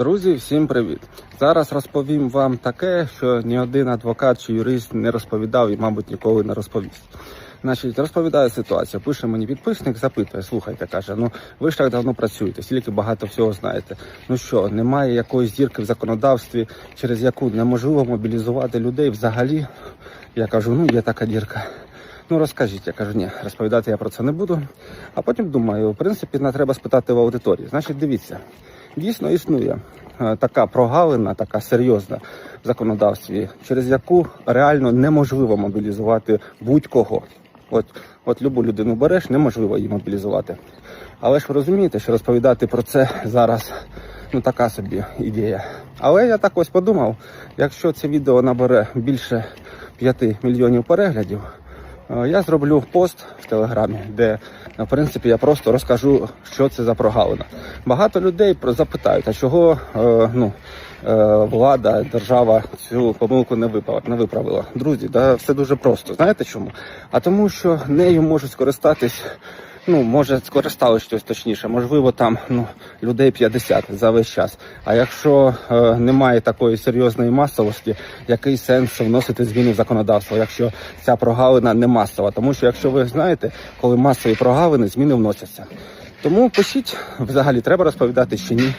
Друзі, всім привіт! Зараз розповім вам таке, що ні один адвокат чи юрист не розповідав і, мабуть, ніколи не розповість. Значить, розповідаю ситуацію. Пише мені підписник, запитує, слухайте, каже, ну ви ж так давно працюєте, стільки багато всього знаєте. Ну що, немає якоїсь дірки в законодавстві, через яку неможливо мобілізувати людей взагалі. Я кажу, ну є така дірка. Ну розкажіть, я кажу, ні, розповідати я про це не буду. А потім думаю, в принципі, не треба спитати в аудиторії. Значить, дивіться, дійсно існує е, така прогалина, така серйозна в законодавстві, через яку реально неможливо мобілізувати будь-кого. От, от любу людину береш, неможливо її мобілізувати. Але ж ви розумієте, що розповідати про це зараз ну така собі ідея. Але я так ось подумав, якщо це відео набере більше 5 мільйонів переглядів, Я зроблю пост в телеграмі, де в принципі я просто розкажу, що це за прогалина. Багато людей запитають, а чого е, ну, е, влада, держава цю помилку не виправила, не виправила. Друзі, да все дуже просто. Знаєте чому? А тому, що нею можуть скористатись. Ну, може, скористалось щось точніше, можливо, там ну, людей 50 за весь час. А якщо е, немає такої серйозної масовості, який сенс вносити зміни в законодавство, якщо ця прогалина не масова? Тому що, якщо ви знаєте, коли масові прогалини, зміни вносяться. Тому пишіть, взагалі треба розповідати чи ні.